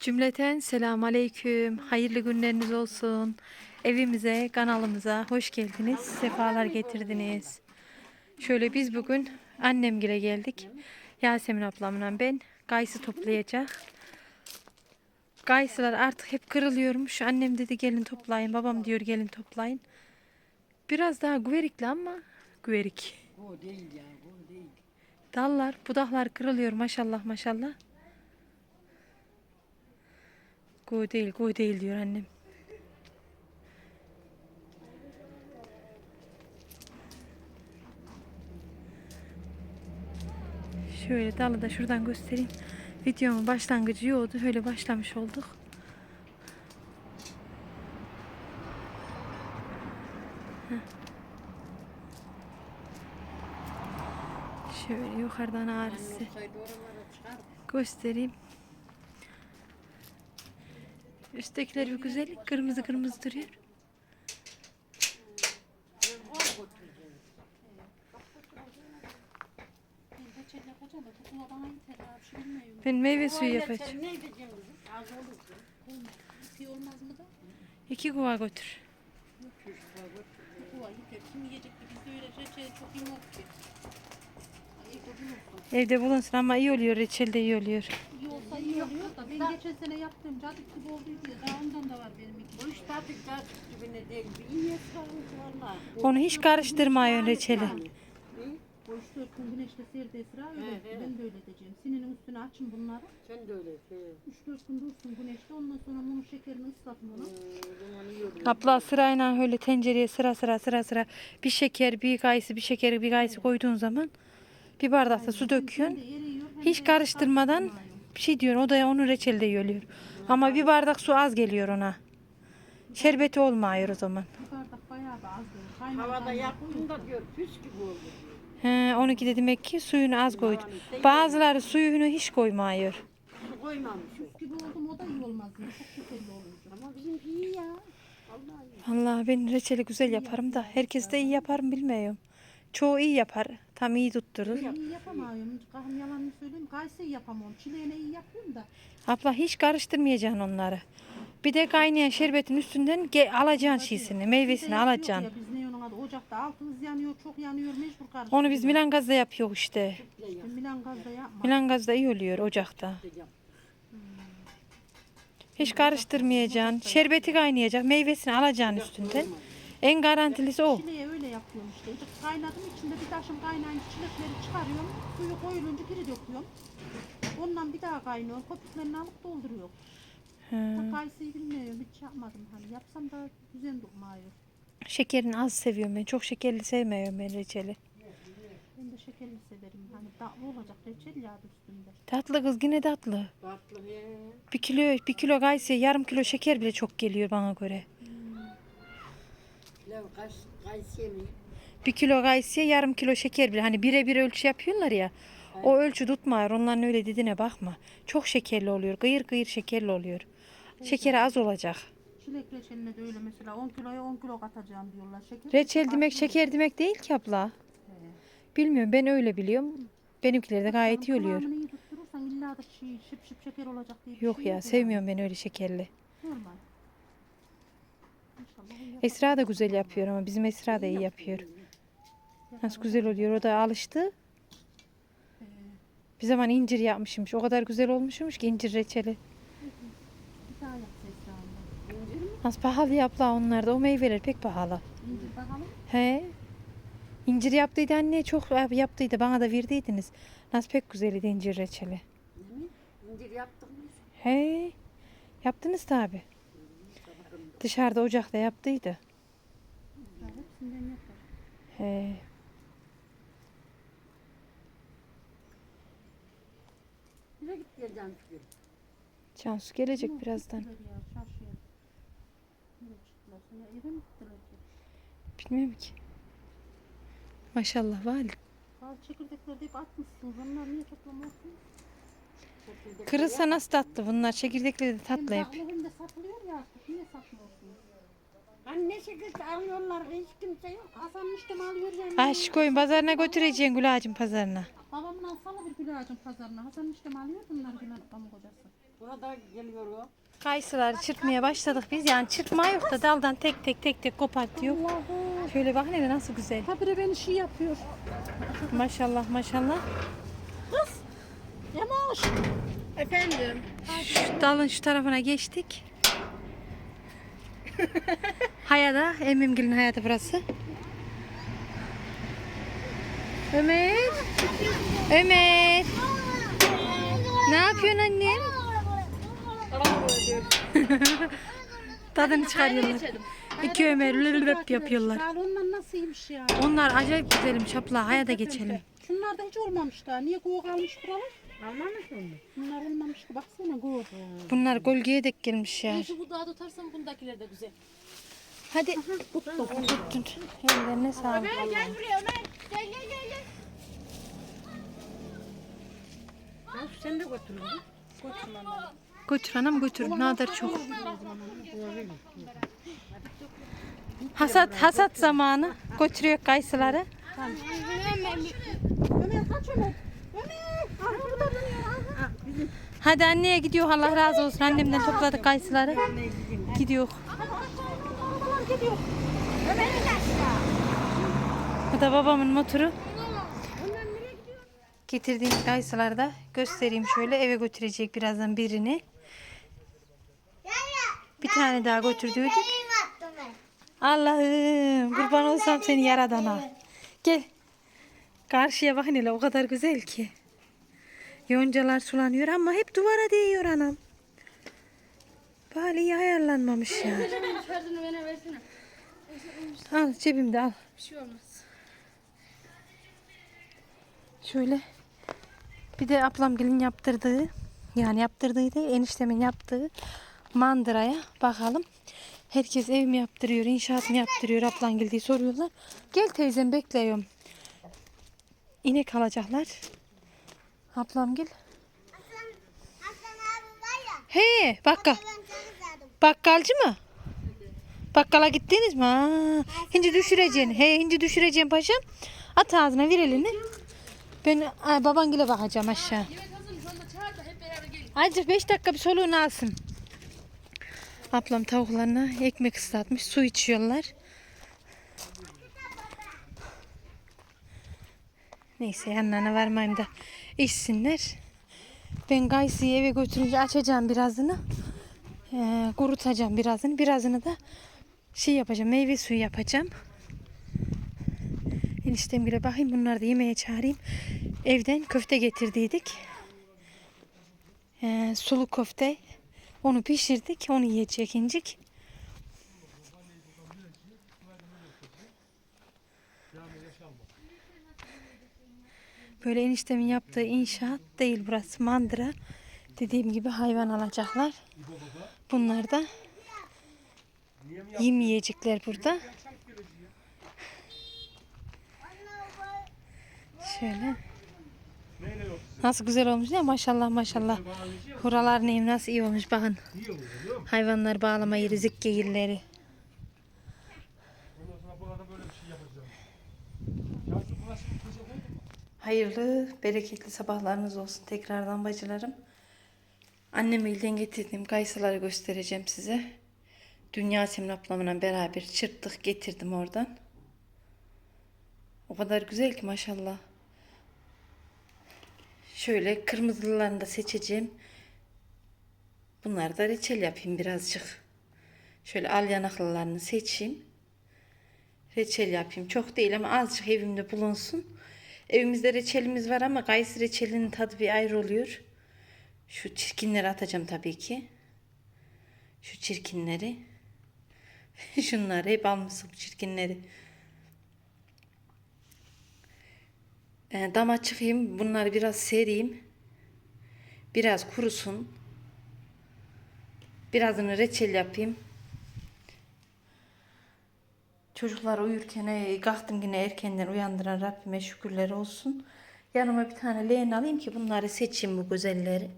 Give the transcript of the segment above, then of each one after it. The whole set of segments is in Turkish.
Cümleten selam aleyküm. Hayırlı günleriniz olsun. Evimize, kanalımıza hoş geldiniz. Sefalar getirdiniz. Şöyle biz bugün annemgile geldik. Yasemin ablamla ben kayısı toplayacak. Kayısılar artık hep kırılıyormuş. Annem dedi gelin toplayın. Babam diyor gelin toplayın. Biraz daha güverikli ama güverik. Bu değil ya, bu değil. Dallar, budaklar kırılıyor maşallah maşallah. Go değil, go değil diyor annem. Şöyle dalı da şuradan göstereyim. Videomun başlangıcı yoktu. Öyle başlamış olduk. Şöyle yukarıdan ağrısı göstereyim. Üsttekiler bir güzel kırmızı kırmızı duruyor. Ben meyve suyu yapacağım. İki kuva götür. Kim yiyecek ki? Bizde öyle reçel çok iyi yok ki. Evde bulunsun ama iyi oluyor. Reçel de iyi oluyor. İyi olsa iyi oluyor da ben geçen sene yaptığım cadık gibi oldu diye daha ondan da var benim iki. Bu iş tabii tabii dibine değil. Bir iyi sarılmış valla. Onu hiç karıştırmayın reçeli. O üç dört gün güneşte serde Esra öyle. He. Ben de öyle edeceğim. Sininin üstüne açın bunları. Sen de öyle. Şey. Üç dört gün dursun güneşte. Ondan sonra bunun şekerini ıslatın ona. Hmm, o zaman iyi olur. Abla sırayla öyle tencereye sıra sıra sıra sıra bir şeker, bir kayısı, bir şeker, bir kayısı koyduğun zaman bir bardakta su döküyorsun. Hiç karıştırmadan bir şey diyorsun. O da onun reçeli de iyi oluyor. Ama bir bardak su az geliyor ona. Şerbeti olmuyor o zaman. Bir bardak bayağı da az Havada kaynar yaktın da diyor püs gibi oldu. He, onunki de demek ki suyunu az koydu. Bazıları suyunu hiç koymuyor. Koymamış gibi oldum o da iyi olmaz. diyor. Çok şekerli olunca. Ama bizimki iyi ya. Vallahi iyi. Allah ben reçeli güzel yaparım da herkes de iyi yaparım bilmiyorum. Çoğu iyi yapar. Tam iyi tutturur. İyi yapamıyorum. Kahım yalanını söyleyeyim. Kayısıyı yapamam. Çileğine iyi yapıyorum da. Abla hiç karıştırmayacaksın onları. Bir de kaynayan şerbetin üstünden ge- alacaksın şişini, meyvesini Bizde yapıyor alacaksın. Ya, biz ne onun adı ocakta altımız yanıyor, çok yanıyor, mecbur karıştırıyoruz. Onu biz Milan gazda yapıyor işte. Yap. Milan gazda yapma. Milan gazda iyi oluyor ocakta. yap. Hiç karıştırmayacaksın. Şerbeti kaynayacak, meyvesini alacaksın üstünden. En garantilisi o. Çileği öyle yapıyorum işte. Kaynadım içinde bir taşım kaynayınca çilekleri çıkarıyorum. Suyu koyulunca geri döküyorum. Ondan bir daha kaynıyor. Köpüklerini alıp dolduruyor. He. Kayısıyı bilmiyorum. Hiç yapmadım. Hani yapsam da düzen durmuyor. Şekerini az seviyorum ben. Çok şekerli sevmiyorum ben reçeli. Ben de şekerli severim. Hani tatlı olacak reçel yağdı üstünde. Tatlı kız yine tatlı. Tatlı he. Bir kilo, bir kilo kayısıya yarım kilo şeker bile çok geliyor bana göre. Pilav kaç, kayısı yemeği. Bir kilo kayısıya yarım kilo şeker bile. Hani birebir ölçü yapıyorlar ya. O ölçü tutmuyor. Onların öyle dediğine bakma. Çok şekerli oluyor. Gıyır gıyır şekerli oluyor. Şekeri az olacak. Çilek reçeline de öyle mesela 10 kiloya 10 kilo katacağım diyorlar. Şeker Reçel demek şeker demek değil ki abla. Bilmiyorum ben öyle biliyorum. Benimkiler de gayet iyi oluyor. Kıvamını iyi tutturursan illa da şey, şıp şıp şeker olacak diye bir Yok şey ya sevmiyorum ben öyle şekerli. Normal. Esra da güzel yapıyor ama bizim Esra da iyi yapıyor. Nasıl güzel oluyor. O da alıştı. Bir zaman incir yapmışmış. O kadar güzel olmuşmuş ki incir reçeli. Nasıl pahalı ya abla onlar da. O meyveler pek pahalı. İncir bakalım. He. İncir yaptıydı anne çok yaptıydı. Bana da verdiydiniz. Nasıl pek güzeldi incir reçeli. İncir yaptık mı? He. Yaptınız tabi. Dışarıda ocakta yaptıydı. He. Nereye git geleceğim çünkü. Cansu gelecek birazdan. Bilmiyorum ki. Maşallah var. Bazı çekirdekleri de hep atmışsınız. Onlar niye toplamıyorsunuz? Kırılsa nasıl tatlı bunlar. Çekirdekleri de tatlı Hem hep. hem de satılıyor ya artık. Niye satmıyorsunuz? Hani ne şekilde alıyorlar hiç kimse yok. Hasan müştemi alıyor yani. Aşk koyun pazarına götüreceksin Gül ağacın pazarına. Babamın alsana bir gül ağacın pazarına. Hasan müştemi alıyor bunlar gül pamuk hocası. Buna da geliyor o. Kayısıları çırpmaya başladık biz. Yani çırpma yok da daldan tek tek tek tek kopartıyor. Şöyle bakın hele nasıl güzel. Habire beni şey yapıyor. Maşallah maşallah. Yamaş. Efendim. Şu dalın şu tarafına geçtik. Hayada, Emmimgil'in hayatı burası. Ömer. Ömer. Ne yapıyorsun annem? Tadını çıkarıyorlar. İki Ömer lülülüp yapıyorlar. Salondan nasılmış ya? Onlar acayip güzelim şapla. Hayada geçelim. Şunlar da hiç olmamış daha. Niye koğuk almış buralar? Almamış mı? Bunlar olmamış ki. Baksana koğuk. Bunlar Golge'ye dek gelmiş ya. Şu bu dağı tutarsam bundakiler de güzel. Hadi. Tuttun. Ellerine sağlık. Gel buraya Ömer. Gel gel gel gel. Sen de götürün. Götür anam götür. Ne kadar çok. Hasat hasat zamanı. Götürüyor kayısıları. Ömer kaç Ömer. Ömer. Hadi anneye gidiyor. Allah razı olsun. Annemden topladık kayısıları. Gidiyor. Bu da babamın motoru. Getirdiğim kayısıları da göstereyim şöyle. Eve götürecek birazdan birini. Bir tane daha götürdük. Allah'ım kurban olsam seni yaradana. Gel. Karşıya bakın hele o kadar güzel ki. Yoncalar sulanıyor ama hep duvara değiyor anam. Bari iyi ayarlanmamış ya. Bana versene. Al cebimde al. Bir şey olmaz. Şöyle bir de ablam gelin yaptırdığı yani yaptırdığı değil eniştemin yaptığı mandıraya bakalım. Herkes ev mi yaptırıyor, inşaat mı yaptırıyor ablam geldiği soruyorlar. Gel teyzem bekliyorum. İnek alacaklar. Ablam gel. He bakkal. Bakkalcı mı? Bakkala gittiniz mi? Ha, hinci düşüreceksin. He hinci düşüreceğim paşam. At ağzına ver elini. Ben ay, babangile bakacağım aşağı. Azıcık 5 dakika bir soluğunu alsın. Ablam tavuklarına ekmek ıslatmış. Su içiyorlar. Neyse yanlarına varmayayım da içsinler. Ben Gaysi'yi eve götürünce açacağım birazını. Ee, kurutacağım birazını. Birazını da şey yapacağım. Meyve suyu yapacağım. Eniştem bile bakayım bunları da yemeğe çağırayım. Evden köfte getirdiydik. Ee, sulu köfte. Onu pişirdik. Onu yiyecek incik. Böyle eniştemin yaptığı inşaat değil burası. Mandıra. Dediğim gibi hayvan alacaklar. Bunlar da yem yiyecekler burada. Şöyle. Nasıl güzel olmuş ya maşallah maşallah. Buralar neyim nasıl iyi olmuş bakın. Hayvanlar bağlama yeri, zikke yerleri. Hayırlı, bereketli sabahlarınız olsun tekrardan bacılarım. Annem elden getirdiğim kayısıları göstereceğim size. Dünya Semra ablamla beraber çırptık getirdim oradan. O kadar güzel ki maşallah. Şöyle kırmızılarını da seçeceğim. Bunları da reçel yapayım birazcık. Şöyle al yanaklılarını seçeyim. Reçel yapayım. Çok değil ama azıcık evimde bulunsun. Evimizde reçelimiz var ama kayısı reçelinin tadı bir ayrı oluyor. Şu çirkinleri atacağım tabii ki. Şu çirkinleri. Şunları hep almışım çirkinleri. E, dama çıkayım. Bunları biraz sereyim. Biraz kurusun. Birazını reçel yapayım. Çocuklar uyurken e, kalktım yine erkenden uyandıran Rabbime şükürler olsun. Yanıma bir tane leğen alayım ki bunları seçeyim bu güzelleri.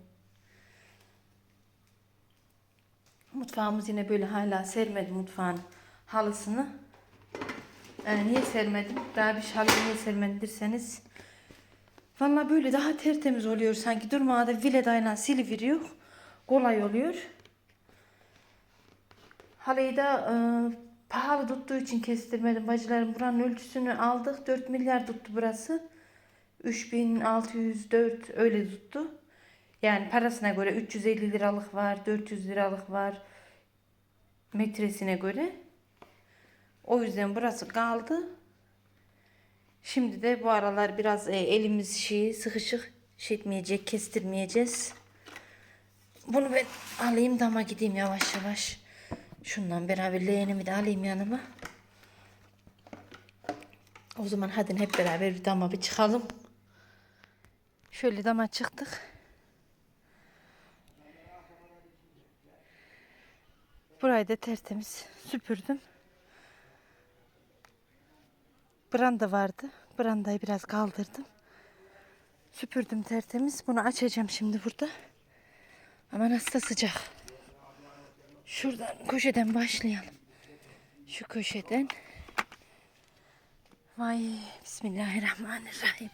Mutfağımız yine böyle hala sermedim mutfağın halısını. Ee, niye sermedim? Daha bir halı niye sermedim derseniz. Valla böyle daha tertemiz oluyor sanki. Durmada vile daynan siliviriyor. kolay oluyor. Halıyı da e, pahalı tuttuğu için kestirmedim. Bacılarım buranın ölçüsünü aldık. 4 milyar tuttu burası. 3604 öyle tuttu. Yani parasına göre 350 liralık var, 400 liralık var metresine göre. O yüzden burası kaldı. Şimdi de bu aralar biraz e, elimiz şey sıkışık şey kestirmeyeceğiz. Bunu ben alayım dama gideyim yavaş yavaş. Şundan beraber leğenimi de alayım yanıma. O zaman hadi hep beraber bir dama bir çıkalım. Şöyle dama çıktık. Burayı da tertemiz süpürdüm. Branda vardı. Brandayı biraz kaldırdım. Süpürdüm tertemiz. Bunu açacağım şimdi burada. Ama nasıl sıcak. Şuradan köşeden başlayalım. Şu köşeden. Vay Bismillahirrahmanirrahim.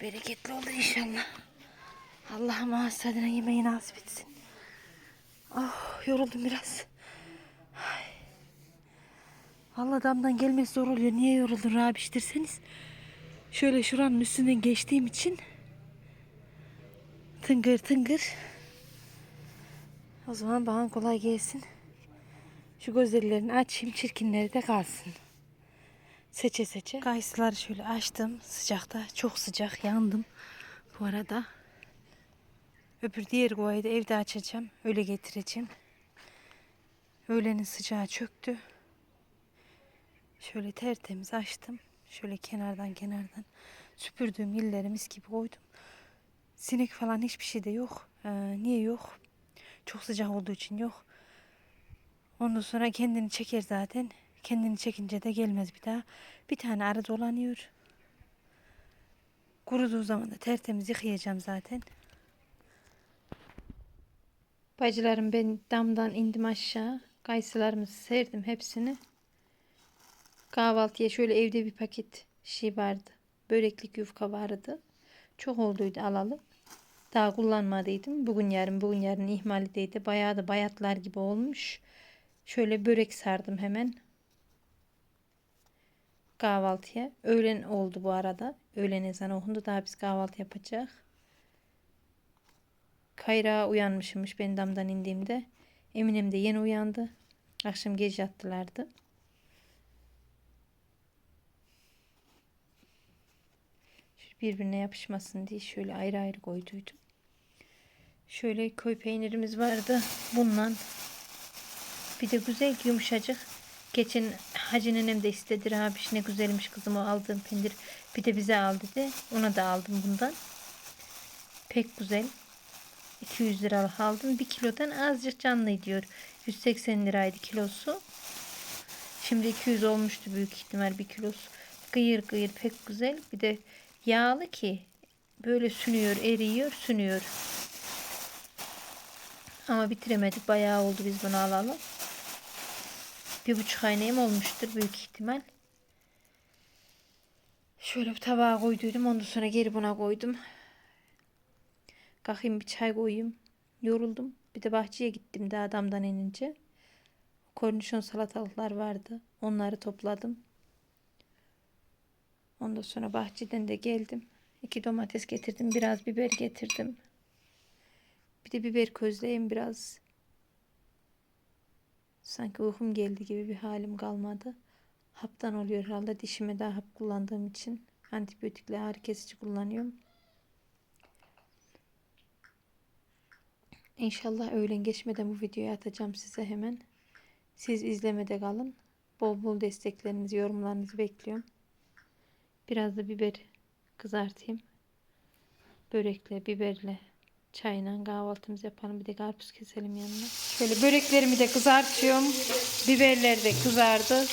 Bereketli olur inşallah. Allah'ım ağız tadına yemeği nasip etsin. Ah yoruldum biraz. Ay. Vallahi damdan gelmesi zor oluyor. Niye yoruldun Rabiş derseniz. Şöyle şuranın üstünden geçtiğim için tıngır tıngır. O zaman bana kolay gelsin. Şu gözlerini açayım çirkinleri de kalsın. Seçe seçe. Kayısıları şöyle açtım sıcakta. Çok sıcak yandım. Bu arada. Öbür diğer kovayı da evde açacağım. Öyle getireceğim. Öğlenin sıcağı çöktü. Şöyle tertemiz açtım. Şöyle kenardan kenardan süpürdüğüm illeri mis gibi koydum. Sinek falan hiçbir şey de yok. Ee, niye yok? Çok sıcak olduğu için yok. Ondan sonra kendini çeker zaten. Kendini çekince de gelmez bir daha. Bir tane arı dolanıyor. Kuruduğu zaman da tertemiz yıkayacağım zaten. Bacılarım ben damdan indim aşağı. Kayısılarımı serdim hepsini. Kahvaltıya şöyle evde bir paket şey vardı. Böreklik yufka vardı. Çok olduydu alalı. Daha kullanmadıydım. Bugün yarın bugün yarın ihmal edeydi. Bayağı da bayatlar gibi olmuş. Şöyle börek sardım hemen. Kahvaltıya. Öğlen oldu bu arada. Öğlen ezanı okundu. Daha biz kahvaltı yapacak. Kayra uyanmışmış ben damdan indiğimde. Eminem de yeni uyandı. Akşam gece yattılardı. birbirine yapışmasın diye şöyle ayrı ayrı koyduydum. Şöyle köy peynirimiz vardı. Bundan bir de güzel yumuşacık. Geçen Hacı nenem de istedi abi ne güzelmiş kızım o aldığım peynir. Bir de bize al dedi. Ona da aldım bundan. Pek güzel. 200 liralık aldım. Bir kilodan azıcık canlı diyor. 180 liraydı kilosu. Şimdi 200 olmuştu büyük ihtimal bir kilosu. Gıyır gıyır pek güzel. Bir de yağlı ki böyle sünüyor, eriyor, sünüyor. Ama bitiremedik. Bayağı oldu biz bunu alalım. Bir buçuk aynayım olmuştur büyük ihtimal. Şöyle bir tabağa koyduydum. Ondan sonra geri buna koydum. Kalkayım bir çay koyayım. Yoruldum. Bir de bahçeye gittim de adamdan inince. Kornişon salatalıklar vardı. Onları topladım. Ondan sonra bahçeden de geldim. İki domates getirdim. Biraz biber getirdim. Bir de biber közleyeyim biraz. Sanki uykum geldi gibi bir halim kalmadı. Haptan oluyor herhalde. Dişime daha hap kullandığım için. Antibiyotikle ağrı kesici kullanıyorum. İnşallah öğlen geçmeden bu videoyu atacağım size hemen. Siz izlemede kalın. Bol bol desteklerinizi, yorumlarınızı bekliyorum. Biraz da biber kızartayım. Börekle, biberle, çayla kahvaltımızı yapalım. Bir de karpuz keselim yanına. Şöyle böreklerimi de kızartıyorum. Biberler de kızardı.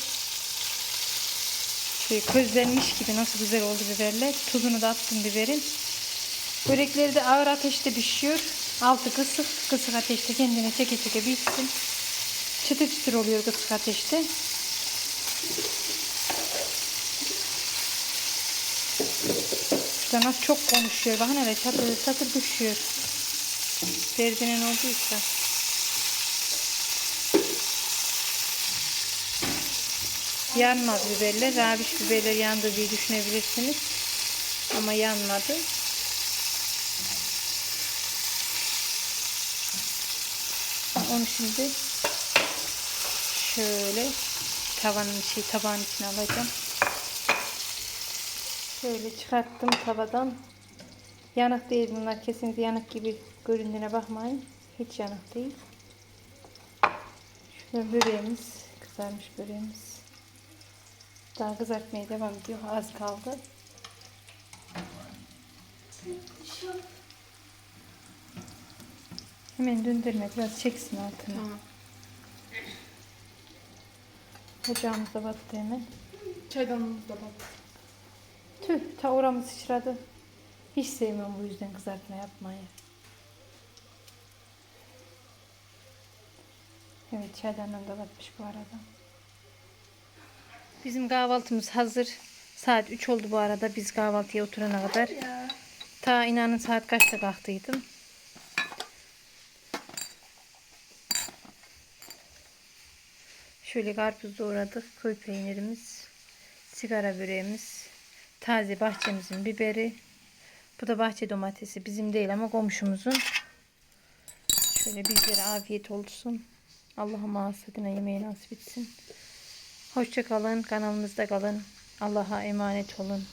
Şöyle közlenmiş gibi nasıl güzel oldu biberler. Tuzunu da attım biberin. Börekleri de ağır ateşte pişiyor. Altı kısık. Kısık ateşte kendine çeke çeke pişsin. Çıtır çıtır oluyor kısık ateşte. Şurada nasıl çok konuşuyor. Bakın hele çatır çatır düşüyor. Derdinen olduysa. Yanmaz biberler. Rabiş biberler yandı diye düşünebilirsiniz. Ama yanmadı. Onu şimdi şöyle tavanın şey tabağın içine alacağım. Şöyle çıkarttım tavadan. Yanık değil bunlar kesinlikle yanık gibi göründüğüne bakmayın. Hiç yanık değil. Şurada böreğimiz kızarmış böreğimiz. Daha kızartmaya devam ediyor. Az kaldı. Hemen döndürme biraz çeksin altına. Tamam. Ocağımız da battı hemen. Çaydanımız da bak. Tüh ta oramı sıçradı. Hiç sevmiyorum bu yüzden kızartma yapmayı. Evet çaydanım da batmış bu arada. Bizim kahvaltımız hazır. Saat 3 oldu bu arada biz kahvaltıya oturana kadar. Ta inanın saat kaçta kalktıydım. Şöyle karpuz doğradık. Köy peynirimiz. Sigara böreğimiz. Taze bahçemizin biberi. Bu da bahçe domatesi. Bizim değil ama komşumuzun. Şöyle bizlere afiyet olsun. Allah'ım hasretine yemeği nasip etsin. Hoşça kalın. Kanalımızda kalın. Allah'a emanet olun.